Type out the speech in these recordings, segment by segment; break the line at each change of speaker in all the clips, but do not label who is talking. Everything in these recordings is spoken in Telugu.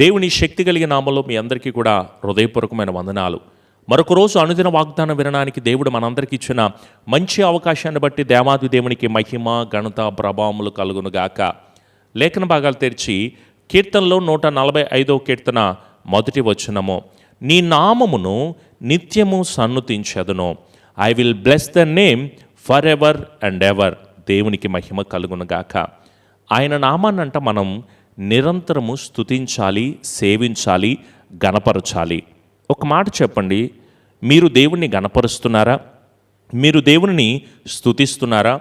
దేవుని శక్తి కలిగిన నామలో మీ అందరికీ కూడా హృదయపూర్వకమైన వందనాలు. మరొక రోజు అనుదిన వాగ్దానం వినడానికి దేవుడు మనందరికి ఇచ్చిన మంచి అవకాశాన్ని బట్టి దేవాది దేవునికి మహిమ ఘనత ప్రభావములు కలుగునుగాక లేఖన భాగాలు తెరిచి కీర్తనలో నూట నలభై ఐదవ కీర్తన మొదటి వచనము. నీ నామమును నిత్యము సన్నుతించదును. I will bless the name for ever and ever దేవునికి మహిమ కలుగునుగాక ఆయన నామాన్నంట మనం నిరంతరము స్తుతించాలి సేవించాలి గణపరచాలి. ఒక మాట చెప్పండి. మీరు దేవుణ్ణి గణపరుస్తున్నారా? మీరు దేవుని స్థుతిస్తున్నారా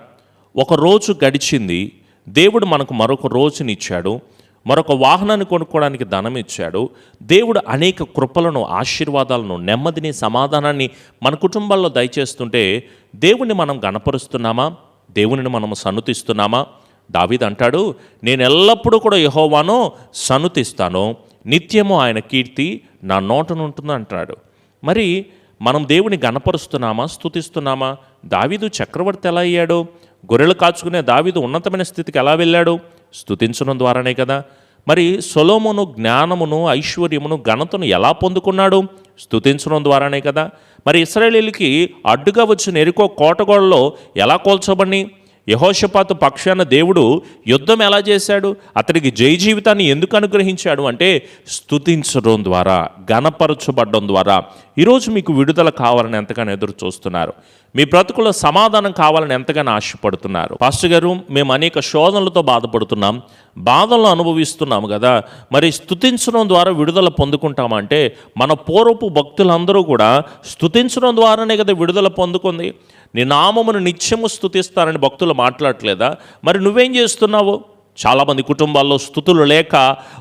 ఒక రోజు గడిచింది. దేవుడు మనకు మరొక రోజునిచ్చాడు. మరొక వాహనాన్ని కొనుక్కోవడానికి ధనం ఇచ్చాడు దేవుడు అనేక కృపలను ఆశీర్వాదాలను నెమ్మదిని సమాధానాన్ని మన కుటుంబాల్లో దయచేస్తుంటే దేవుణ్ణి మనం గణపరుస్తున్నామా? దేవునిని మనం సన్నుతిస్తున్నామా? దావీద్ అంటాడు నేను ఎల్లప్పుడూ కూడా యహోవాను సనుతిస్తాను. నిత్యము ఆయన కీర్తి నా నోటను ఉంటుంది అంటాడు. మరి మనం దేవుని గణపరుస్తున్నామా స్తుతిస్తున్నామా? దావీదు చక్రవర్తి ఎలా అయ్యాడు? గొర్రెలు కాచుకునే దావీదు ఉన్నతమైన స్థితికి ఎలా వెళ్ళాడు? స్థుతించడం ద్వారానే కదా. మరి సొలోమును జ్ఞానమును ఐశ్వర్యమును ఘనతను ఎలా పొందుకున్నాడు? స్తుతించడం ద్వారానే కదా. మరి ఇస్రాయేలీలకి అడ్డుగా వచ్చిన ఎరుకో కోటగోడలో ఎలా కోల్చబడి యహోషపాతు పక్షాన దేవుడు యుద్ధం ఎలా చేశాడు? అతడికి జై జీవితాన్ని ఎందుకు అనుగ్రహించాడు? అంటే స్థుతించడం ద్వారా గణపరచబడడం ద్వారా. ఈరోజు మీకు విడుదల కావాలని ఎంతగానో ఎదురు చూస్తున్నారు. మీ బ్రతుకులో సమాధానం కావాలని ఎంతగానో ఆశపడుతున్నారు. పాస్టర్ గారు మేము అనేక శోధనలతో బాధపడుతున్నాం. బాధలను అనుభవిస్తున్నాము కదా. మరి స్థుతించడం ద్వారా విడుదల పొందుకుంటామంటే మన పూర్వపు భక్తులందరూ కూడా స్థుతించడం ద్వారానే కదా విడుదల పొందుకుంది. నీ నామమును నిత్యము స్థుతిస్తానని భక్తులు మాట్లాడట్లేదా? మరి నువ్వేం చేస్తున్నావు? చాలామంది కుటుంబాల్లో స్థుతులు లేక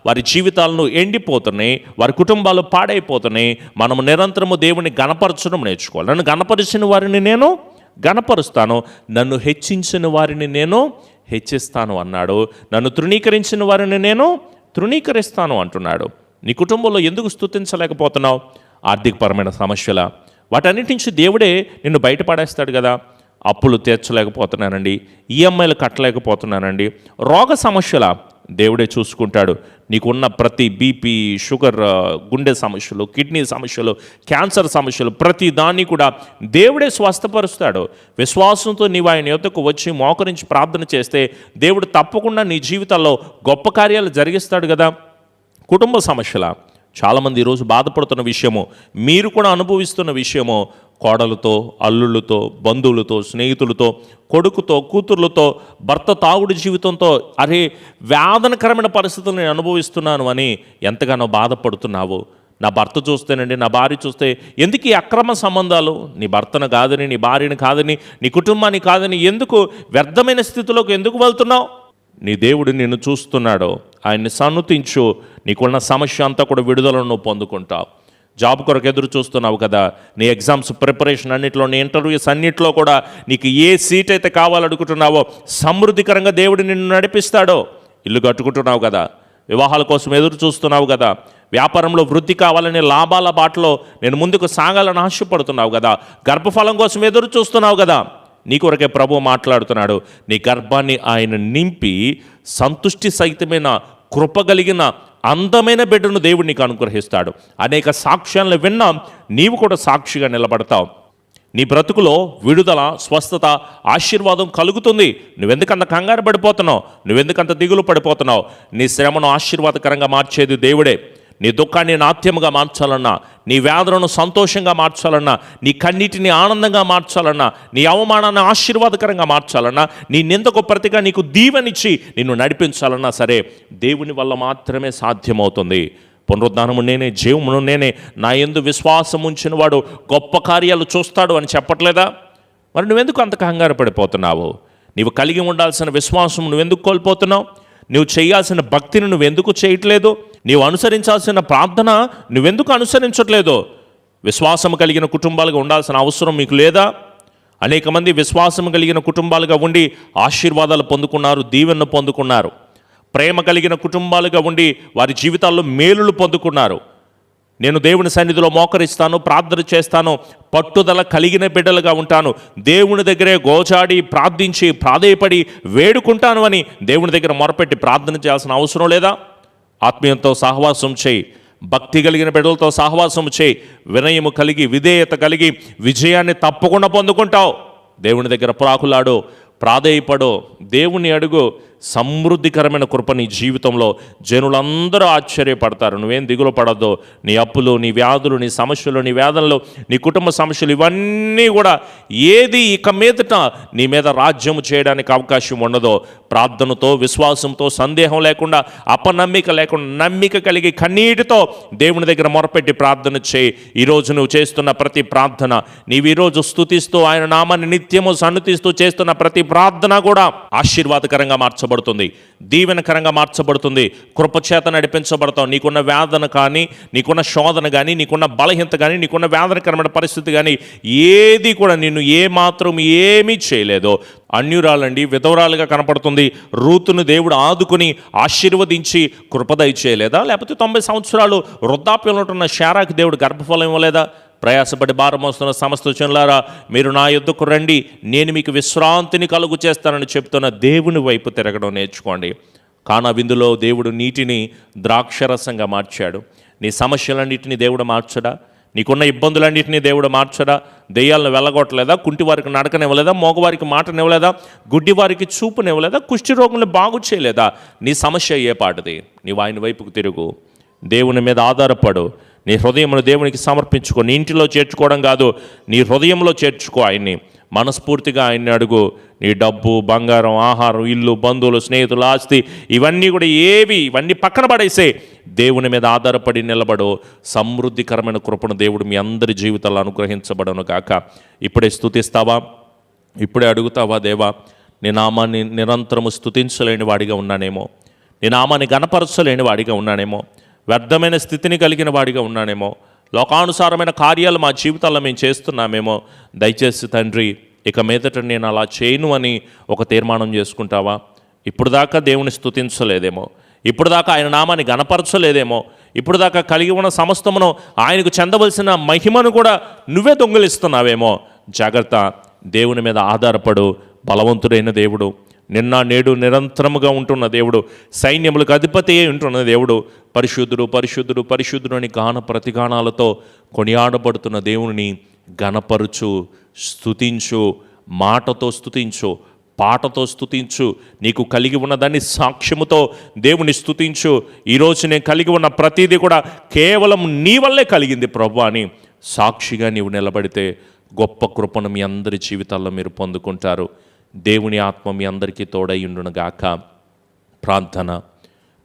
వారి జీవితాలను ఎండిపోతున్నాయి వారి కుటుంబాలు పాడైపోతున్నాయి. మనము నిరంతరము దేవుని గణపరచడం నేర్చుకోవాలి. నన్ను గణపరిచిన వారిని నేను గణపరుస్తాను. నన్ను హెచ్చించిన వారిని నేను హెచ్చిస్తాను అన్నాడు. నన్ను తృణీకరించిన వారిని నేను తృణీకరిస్తాను అంటున్నాడు. నీ కుటుంబంలో ఎందుకు స్థుతించలేకపోతున్నావు? ఆర్థికపరమైన సమస్యల? వాటన్నిటి నుంచి దేవుడే నిన్ను బయటపడేస్తాడు కదా. అప్పులు తీర్చలేకపోతున్నానండి ఈఎంఐలు కట్టలేకపోతున్నానండి. రోగ సమస్యల దేవుడే చూసుకుంటాడు. నీకున్న ప్రతి బీపీ షుగర్ uh, గుండె సమస్యలు కిడ్నీ సమస్యలు క్యాన్సర్ సమస్యలు ప్రతి దాన్ని కూడా దేవుడే స్వస్థపరుస్తాడు. విశ్వాసంతో నీవు ఆయన యొద్దకు వచ్చి మోకరించి ప్రార్థన చేస్తే దేవుడు తప్పకుండా నీ జీవితాల్లో గొప్ప కార్యాలు జరిగిస్తాడు కదా. కుటుంబ సమస్యల చాలామంది ఈరోజు బాధపడుతున్న విషయము మీరు కూడా అనుభవిస్తున్న విషయము కోడలతో అల్లుళ్ళతో బంధువులతో స్నేహితులతో కొడుకుతో కూతుర్లతో భర్త తాగుడు జీవితంతో అరే వేదనకరమైన పరిస్థితులు నేను అనుభవిస్తున్నాను అని ఎంతగానో బాధపడుతున్నావు. నా భర్త చూస్తేనండి నా భార్య చూస్తే ఎందుకు ఈ అక్రమ సంబంధాలు? నీ భర్తను కాదని నీ భార్యని కాదని నీ కుటుంబాన్ని కాదని ఎందుకు వ్యర్థమైన స్థితిలోకి ఎందుకు వెళ్తున్నావు? నీ దేవుడు నిన్ను చూస్తున్నాడో ఆయన్ని సన్నుతించు. నీకున్న సమస్య అంతా కూడా విడుదలను నువ్వు పొందుకుంటావు. జాబ్ కొరకు ఎదురు చూస్తున్నావు కదా. నీ ఎగ్జామ్స్ ప్రిపరేషన్ అన్నింటిలో నీ ఇంటర్వ్యూస్ అన్నింటిలో కూడా నీకు ఏ సీట్ అయితే కావాలనుకుంటున్నావో సమృద్ధికరంగా దేవుడు నిన్ను నడిపిస్తాడో ఇల్లు కట్టుకుంటున్నావు కదా. వివాహాల కోసం ఎదురు చూస్తున్నావు కదా. వ్యాపారంలో వృద్ధి కావాలనే లాభాల బాటలో నేను ముందుకు సాగాలని ఆశపడుతున్నావు కదా. గర్భఫలం కోసం ఎదురు చూస్తున్నావు కదా. నీ కొరకే ప్రభు మాట్లాడుతున్నాడు. నీ గర్భాన్ని ఆయన నింపి సంతుష్టి సహితమైన కృప కలిగిన అందమైన బిడ్డను దేవుడు నీకు అనుగ్రహిస్తాడు. అనేక సాక్ష్యాలను విన్నాం నీవు కూడా సాక్షిగా నిలబడతావు. నీ బ్రతుకులో విడుదల స్వస్థత ఆశీర్వాదం కలుగుతుంది. నువ్వెందుకంత కంగారు పడిపోతున్నావు? నువ్వెందుకంత దిగులు పడిపోతున్నావు? నీ శ్రమను ఆశీర్వాదకరంగా మార్చేది దేవుడే. నీ దుఃఖాన్ని నాట్యముగా మార్చాలన్నా నీ వేదనను సంతోషంగా మార్చాలన్నా నీ కన్నీటిని ఆనందంగా మార్చాలన్నా నీ అవమానాన్ని ఆశీర్వాదకరంగా మార్చాలన్నా నీ నిందకు ప్రతిగా నీకు దీవెనిచ్చి నిన్ను నడిపించాలన్నా సరే దేవుని వల్ల మాత్రమే సాధ్యమవుతుంది. పునరుద్ధానము నేనే జీవమును నేనే నా ఎందు విశ్వాసం ఉంచిన వాడు గొప్ప కార్యాలు చూస్తాడు అని చెప్పట్లేదా? మరి నువ్వెందుకు అంత కంగారు పడిపోతున్నావు? నీవు కలిగి ఉండాల్సిన విశ్వాసం నువ్వెందుకు కోల్పోతున్నావు? నువ్వు చేయాల్సిన భక్తిని నువ్వెందుకు చేయట్లేదు? నీవు అనుసరించాల్సిన ప్రార్థన నువ్వెందుకు అనుసరించట్లేదు? విశ్వాసం కలిగిన కుటుంబాలుగా ఉండాల్సిన అవసరం మీకు లేదా? అనేక మంది విశ్వాసం కలిగిన కుటుంబాలుగా ఉండి ఆశీర్వాదాలు పొందుకున్నారు దీవెన్ను పొందుకున్నారు. ప్రేమ కలిగిన కుటుంబాలుగా ఉండి వారి జీవితాల్లో మేలులు పొందుకున్నారు. నేను దేవుని సన్నిధిలో మోకరిస్తాను ప్రార్థన చేస్తాను పట్టుదల కలిగిన బిడ్డలుగా ఉంటాను. దేవుని దగ్గరే గోచాడి ప్రార్థించి ప్రాధేయపడి వేడుకుంటాను అని దేవుని దగ్గర మొరపెట్టి ప్రార్థన చేయాల్సిన అవసరం లేదా? ఆత్మీయంతో సహవాసం చేయి. భక్తి కలిగిన బిడ్డలతో సహవాసం చేయి. వినయము కలిగి విధేయత కలిగి విజయాన్ని తప్పకుండా పొందుకుంటావు. దేవుని దగ్గర ప్రాకులాడు ప్రాధేయపడు. దేవుని అడుగు సమృద్ధికరమైన కృప నీ జీవితంలో జనులందరూ ఆశ్చర్యపడతారు. నువ్వేం దిగులు పడద్దు. నీ అప్పులు నీ వ్యాధులు నీ సమస్యలు నీ వేదనలు నీ కుటుంబ సమస్యలు ఇవన్నీ కూడా ఏది ఇక మీదట నీ మీద రాజ్యము చేయడానికి అవకాశం ఉండదో ప్రార్థనతో విశ్వాసంతో సందేహం లేకుండా అపనమ్మిక లేకుండా నమ్మిక కలిగి కన్నీటితో దేవుని దగ్గర మొరపెట్టి ప్రార్థన చేయి. ఈరోజు నువ్వు చేస్తున్న ప్రతి ప్రార్థన నీవు ఈరోజు స్థుతిస్తూ ఆయన నామాన్ని నిత్యము సన్నుతిస్తూ చేస్తున్న ప్రతి ప్రార్థన కూడా ఆశీర్వాదకరంగా మార్చబడుతుంది. దీవెనకరంగా మార్చబడుతుంది. కృపచేత నడిపించబడతావు. నీకున్న వేదన కానీ నీకున్న శోధన కానీ నీకున్న బలహీనత కానీ నీకున్న వేదనకరమైన పరిస్థితి కానీ ఏది కూడా నిన్ను ఏ మాత్రం ఏమీ చేయలేదో అన్యురాలండి విధవరాలుగా కనపడుతుంది. రూతును దేవుడు ఆదుకుని ఆశీర్వదించి కృపదయ చేయలేదా? లేకపోతే తొంభై సంవత్సరాలు వృద్ధాప్యంలో ఉంటున్న శారాకి దేవుడు గర్భఫలం ఇవ్వలేదా? ప్రయాసపడి భారం వస్తున్న సమస్త జనులారా మీరు నా యుద్ధకు రండి. నేను మీకు విశ్రాంతిని కలుగు చేస్తానని చెప్తున్న దేవుని వైపు తిరగడం నేర్చుకోండి. కానా విందులో దేవుడు నీటిని ద్రాక్షరసంగా మార్చాడు. నీ సమస్యలన్నిటిని దేవుడు మార్చడా? నీకున్న ఇబ్బందులన్నింటినీ దేవుడు మార్చడా? దెయ్యాలను వెళ్ళగొట్టలేదా? కుంటి వారికి నడకనివ్వలేదా? మగవారికి మాటనివ్వలేదా? గుడ్డివారికి చూపునివ్వలేదా? కుష్టి రోగులను బాగు చేయలేదా? నీ సమస్య ఏ పాటిది? నీవు ఆయన వైపుకు తిరుగు. దేవుని మీద ఆధారపడు. నీ హృదయంలో దేవునికి సమర్పించుకో. నీ ఇంటిలో చేర్చుకోవడం కాదు నీ హృదయంలో చేర్చుకో ఆయన్ని. మనస్ఫూర్తిగా ఆయన్ని అడుగు. నీ డబ్బు బంగారం ఆహారం ఇల్లు బంధువులు స్నేహితులు ఆస్తి ఇవన్నీ కూడా ఏవి ఇవన్నీ పక్కన పడేసే దేవుని మీద ఆధారపడి నిలబడు. సమృద్ధికరమైన కృపను దేవుడు మీ అందరి జీవితాల్లో అనుగ్రహించబడను కాక ఇప్పుడే స్థుతిస్తావా? ఇప్పుడే అడుగుతావా దేవా? నీ నామాన్ని నిరంతరము స్తుతించలేని వాడిగా ఉన్నానేమో. నీ నామాన్ని గణపరచలేని వాడిగా ఉన్నానేమో. వ్యర్థమైన స్థితిని కలిగిన వాడిగా ఉన్నానేమో. లోకానుసారమైన కార్యాలు మా జీవితాల్లో మేము చేస్తున్నామేమో. దయచేసి తండ్రి ఇక మీదట నేను అలా చేయను అని ఒక తీర్మానం చేసుకుంటావా? ఇప్పుడు దాకా దేవుని స్థుతించలేదేమో ఇప్పుడు దాకా ఆయన నామాన్ని గణపరచలేదేమో. ఇప్పుడు దాకా కలిగి ఉన్న సమస్తమును ఆయనకు చెందవలసిన మహిమను కూడా నువ్వే దొంగిలిస్తున్నావేమో. జాగ్రత్త దేవుని మీద ఆధారపడు. బలవంతుడైన దేవుడు. నిన్న నేడు నిరంతరముగా ఉంటున్న దేవుడు సైన్యములకు అధిపతి అయి ఉంటున్న దేవుడు పరిశుద్ధుడు పరిశుద్ధుడు పరిశుద్ధుడు అని గాన ప్రతిగానాలతో కొనియాడబడుతున్న దేవుని గణపరుచు స్తుతించు మాటతో స్థుతించు పాటతో స్థుతించు నీకు కలిగి ఉన్నదాన్ని సాక్ష్యముతో దేవుని స్థుతించు ఈరోజు నేను కలిగి ఉన్న ప్రతిదీ కూడా కేవలం నీ వల్లే కలిగింది ప్రభు అని సాక్షిగా నీవు నిలబడితే గొప్ప కృపను మీ అందరి జీవితాల్లో మీరు పొందుకుంటారు. దేవుని ఆత్మ మీ అందరికీ తోడయ్యుండునుగాక ప్రార్థన.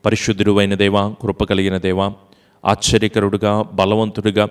పరిశుద్ధుడువైన దేవా కృప కలిగిన దేవా ఆశ్చర్యకరుడుగా బలవంతుడిగా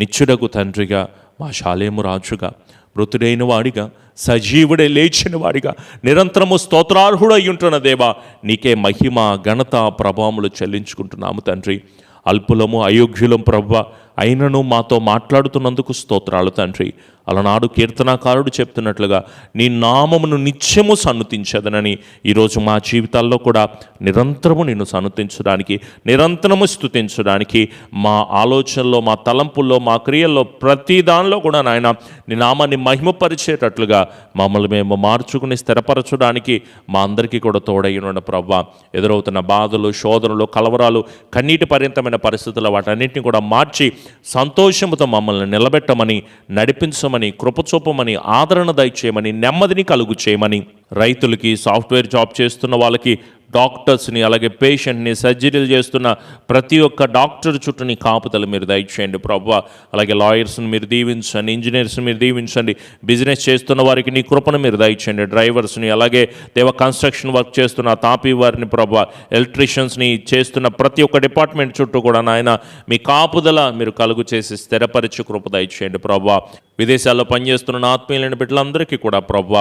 నిత్యుడకు తండ్రిగా మా శాలేము రాజుగా మృతుడైన వాడిగా సజీవుడే లేచిన వాడిగా నిరంతరము స్తోత్రార్హుడై ఉంటున్న దేవా నీకే మహిమ ఘనత ప్రభావములు చెల్లించుకుంటున్నాము తండ్రి. అల్పులము అయోగ్యులం ప్రభ అయినను మాతో మాట్లాడుతున్నందుకు స్తోత్రాలు తండ్రి. అలనాడు కీర్తనాకారుడు చెప్తున్నట్లుగా నీ నామమును నిత్యము సన్నతించదనని ఈరోజు మా జీవితాల్లో కూడా నిరంతరము నిన్ను సన్నతించడానికి నిరంతరము స్తుతించడానికి మా ఆలోచనలో మా తలంపుల్లో మా క్రియల్లో ప్రతి దానిలో కూడా నాయన నీ నామాన్ని మహిమపరిచేటట్లుగా మమ్మల్ని మేము మార్చుకుని స్థిరపరచడానికి మా అందరికీ కూడా తోడైన ప్రవ్వ. ఎదురవుతున్న బాధలు శోధనలు కలవరాలు కన్నీటి పర్యంతమైన పరిస్థితులు వాటన్నింటినీ కూడా మార్చి సంతోషముతో మమ్మల్ని నిలబెట్టమని నడిపించమని కృపచూపమని ఆదరణ దయచేయమని నెమ్మదిని కలుగు చేయమని. రైతులకి సాఫ్ట్వేర్ జాబ్ చేస్తున్న వాళ్ళకి డాక్టర్స్ని అలాగే పేషెంట్ని సర్జరీలు చేస్తున్న ప్రతి ఒక్క డాక్టర్ చుట్టూ నీ మీరు దయచేయండి ప్రభు. అలాగే లాయర్స్ని మీరు దీవించండి ఇంజనీర్స్ని మీరు దీవించండి బిజినెస్ చేస్తున్న వారికి నీ కృపను మీరు దయచేయండి. డ్రైవర్స్ని అలాగే దేవ కన్స్ట్రక్షన్ వర్క్ చేస్తున్న తాపీ వారిని ప్రభు. ఎలక్ట్రీషియన్స్ని చేస్తున్న ప్రతి ఒక్క డిపార్ట్మెంట్ చుట్టూ కూడా నాయన మీ కాపుదల మీరు కలుగు చేసి స్థిరపరిచి కృప దయచేయండి ప్రభు. విదేశాల్లో పనిచేస్తున్న ఆత్మీయులైన బిడ్డలందరికీ కూడా ప్రభు.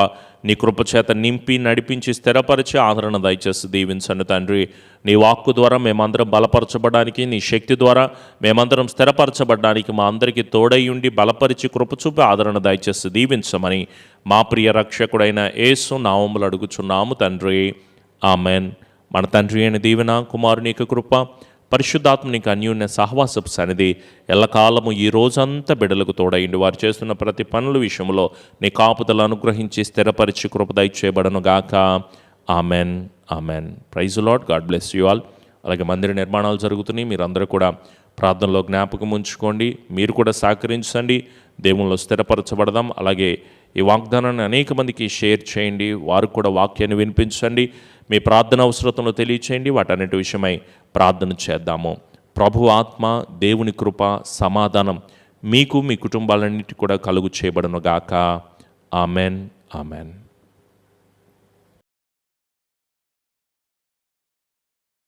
నీ కృపచేత నింపి నడిపించి స్థిరపరిచి ఆదరణ దయచేసి దీవించండి తండ్రి. నీ వాక్కు ద్వారా మేమందరం బలపరచబడడానికి నీ శక్తి ద్వారా మేమందరం స్థిరపరచబడడానికి మా అందరికీ తోడై ఉండి బలపరిచి కృపచూపి ఆదరణ దయచేసి దీవించమని మా ప్రియ రక్షకుడైన యేసు నామములు అడుగుచున్నాము తండ్రి. ఆమెన్. మన తండ్రి అయిన దీవెన కుమారుని యొక్క కృప పరిశుద్ధాత్మనిక అన్యోన్య సహవాసపు సన్నిధి ఎల్లకాలము ఈ రోజంతా బిడలకు తోడైండి. వారు చేస్తున్న ప్రతి పనుల విషయంలో నీ కాపుదలు అనుగ్రహించి స్థిరపరిచి కృప చేయబడను గాక. Amen. Amen. Praise Lord God bless you all. అలాగే మందిర నిర్మాణాలు జరుగుతున్నాయి. మీరందరూ కూడా ప్రార్థనలో జ్ఞాపకం ఉంచుకోండి. మీరు కూడా సహకరించండి. దేవుళ్ళు స్థిరపరచబడదాం. అలాగే ఈ వాగ్దానాన్ని అనేక మందికి షేర్ చేయండి. వారు కూడా వాక్యాన్ని వినిపించండి. మీ ప్రార్థన అవసరతను తెలియచేయండి. వాటన్నిటి విషయమై ప్రార్థన చేద్దాము. ప్రభు ఆత్మ దేవుని కృప సమాధానం మీకు మీ కుటుంబాలన్నిటి కూడా కలుగు చేయబడనుగాక. Amen amen.